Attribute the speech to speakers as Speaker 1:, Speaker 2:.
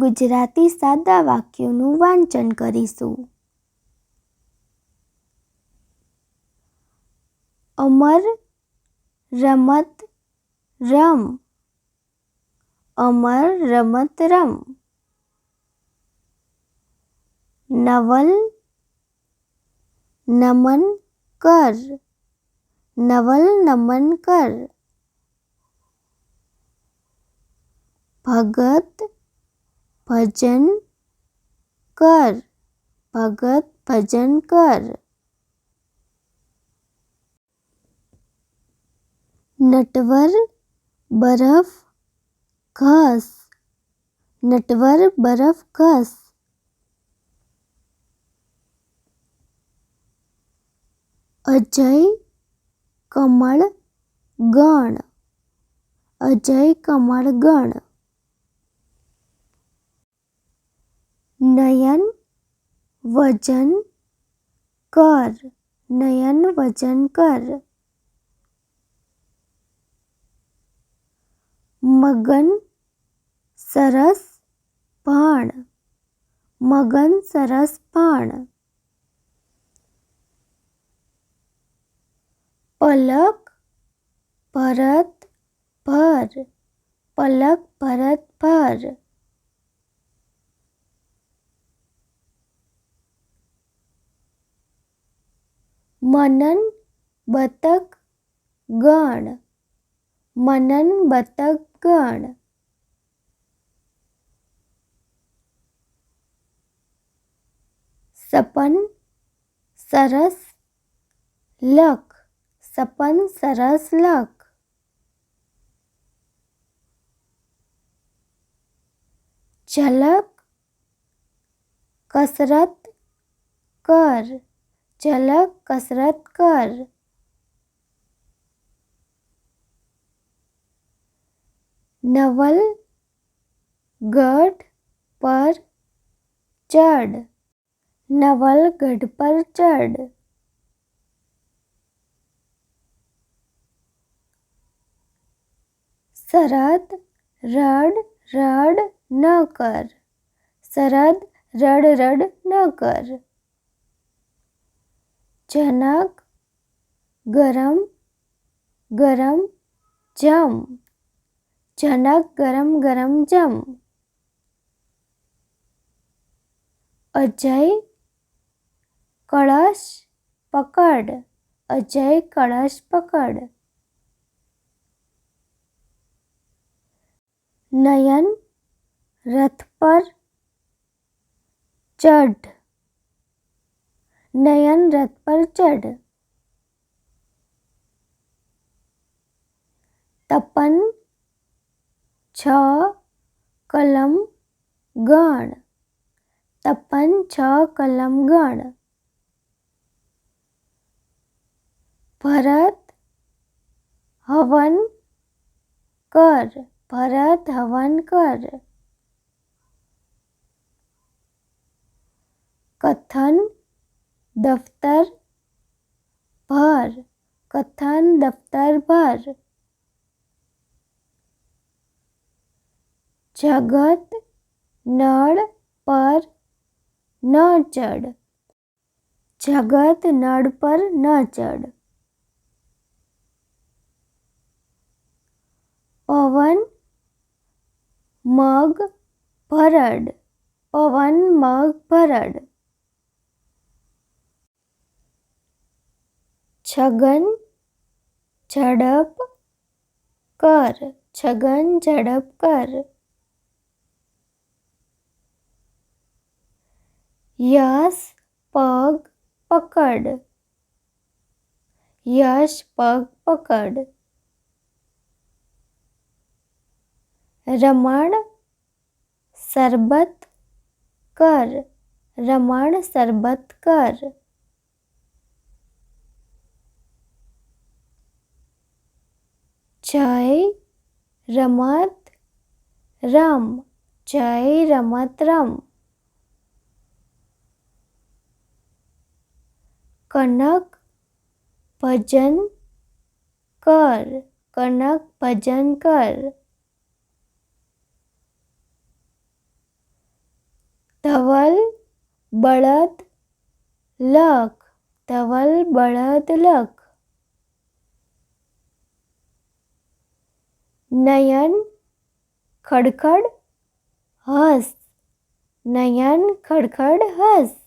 Speaker 1: ગુજરાતી સાદા વાક્યોનું વાંચન કરીશું. અમર, રમત, રમ. અમર, રમત, રમ. નવલ, નમન કર. નવલ, નમન કર. ભગત ભજન કર, ભગત ભજન કર. નટવર બરફ ઘસ, નટવર બરફ ઘસ. અજય કમળ ગણ, અજય કમળ ગણ. નયન વજન કર. નયન વજન કર. મગન સરસ ભાણ. મગન સરસ ભાણ. પલક ભરત ભર. પલક ભરત ભર. મનન બતક ગણ. મનન બતક ગણ. સપન સરસ લખ. સપન સરસ લખ. ઝલક કસરત કર. ઝલક કસરત કર નવલ ગઢ પર ચડ નવલ ગઢ પર ચડ શરદ રડ રડ ન કર શરદ રડ રડ ન કર જનક ગરમ ગરમ જમ જનક ગરમ ગરમ જમ અજય કળશ પકડ અજય કળશ પકડ નયન રથ પર ચઢ નયન રથ પર ચઢ તપન છ કલમ ગણ તપન છ કલમ ગણ ભરત હવન કર ભરત હવન કર કથન દફતર ભર, કથન દફતર ભર. જગત નળ પર ન ચડ જગત નળ પર ન ચડ પવન મગ ભરડ, પવન મગ ભરડ. छगन झड़प कर, छगन झड़प कर। यश पग पकड़, यश पग पकड़। रमण सरबत कर, रमण सरबत कर। જય રમત રમ, જય રમત રમ. કનક ભજન કર, કનક ભજન કર. ધવલ બળદ લખ, ધવલ બળદ લક નયન ખડખડ હસ. નયન ખડખડ હસ.